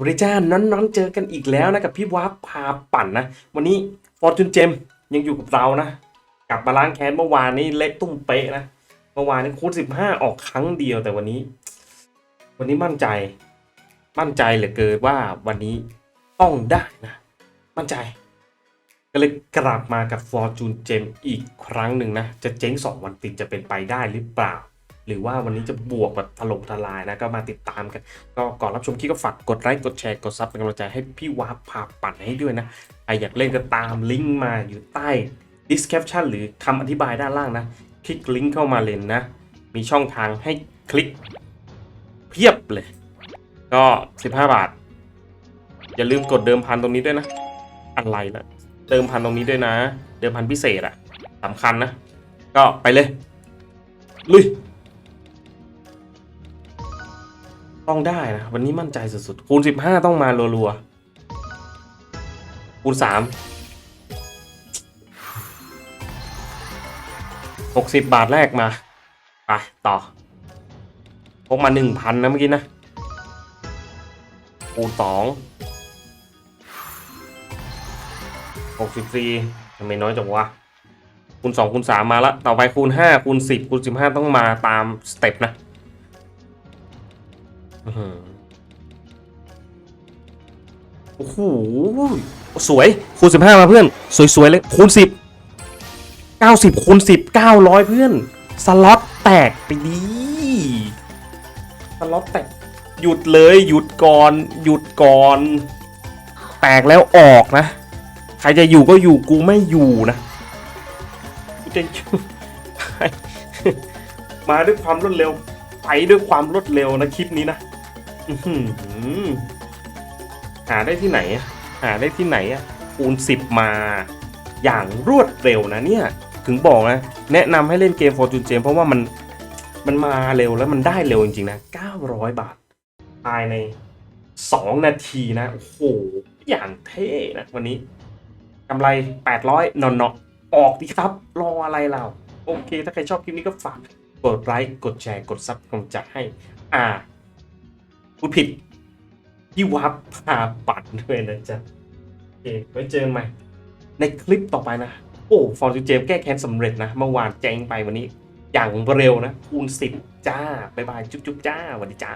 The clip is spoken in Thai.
บริจ้าน้อนๆเจอกันอีกแล้วนะกับพี่วาร์ปพาปั่นนะ วันนี้ฟอร์จูนเจมยังอยู่กับเรานะกลับมาล้างแค้นเมื่อวานนี้เละตุ้มเป๊ะนะเมื่อวานนี้คูณสิบห้าออกครั้งเดียวแต่วันนี้ วันนี้มั่นใจ มั่นใจเหลือเกินว่าวันนี้ต้องได้นะ มั่นใจ ก็เลยกลับมากับ Fortune Gem อีกครั้งหนึ่งนะ จะเจ๊ง2วันติดจะเป็นไปได้หรือเปล่า หรือว่าวันนี้จะบวกแบบถล่มทลายนะก็มาติดตามกัน ก็ก่อนรับชมคลิปก็ฝากกดไลค์กดแชร์กดซับเป็นกำลังใจให้พี่วาร์ปพาปั่นให้ด้วยนะใครอยากเล่นก็ตามลิงก์มาอยู่ใต้ description หรือคำอธิบายด้านล่างนะ คลิกลิงก์เข้ามาเลยนนะ มีช่องทางให้คลิกเพียบเลย ก็ 15 บาท อย่าลืมกดเดิมพันตรงนี้ด้วยนะ อะไรนะเดิมพันตรงนี้ด้วยนะ เดิมพันพิเศษอะสำคัญนะ ก็ไปเลย ลุย ต้องได้นะ วันนี้มั่นใจสุดๆ คูณ 15 ต้องมารัวๆ คูณ 3 60 บาทแรกมา ไป ต่อ พกมา 1,000 นะเมื่อกี้นะ คูณ 2 64ทำไมน้อยจังวะ คูณ 2 คูณ 3 มาละ ต่อไปคูณ 5 คูณ 10 คูณ 15 ต้องมาตามสเต็ปนะ โอ้โหสวยคูณ15มาเพื่อน สวยๆเลยคูณ10 90คูณ10 900เพื่อน สล็อตแตกไปดีสล็อตแตก หยุดเลยหยุดก่อนหยุดก่อน แตกแล้วออกนะ ใครจะอยู่ก็อยู่กูไม่อยู่นะกูจะอยู่มาด้วยความรวดเร็ว ไปด้วยความรวดเร็วนะคลิปนี้นะอื้อ หาได้ที่ไหนอะหาได้ที่ไหนอะคูณสิบมาอย่างรวดเร็วนะเนี่ย ถึงบอกนะ แนะนำให้เล่นเกม Fortune Gem เพราะว่ามันมันมาเร็วแล้วมันได้เร็วจริงๆนะ 900 บาท ภายใน 2 นาทีนะ โอ้โห อย่างเท่นะ วันนี้กำไร 800 นอนเนาะออกดีครับ รออะไรเรา โอเค ถ้าใครชอบคลิปนี้ก็ฝาก กดไลค์ กดแชร์ กดซับกำลังใจให้ อ่า พูดผิดที่วับพาปัดด้วยนะจ๊ะโอเคไว้เจอกันใหม่ ในคลิปต่อไปนะ โอ้ฟอร์จูเจมแก้แค้นสำเร็จนะ เมื่อวานแจ้งไปวันนี้ อย่างเร็วนะคูณสิบจ้า บ๊ายบาย จุ๊บๆจ้าสวัสดีจ้า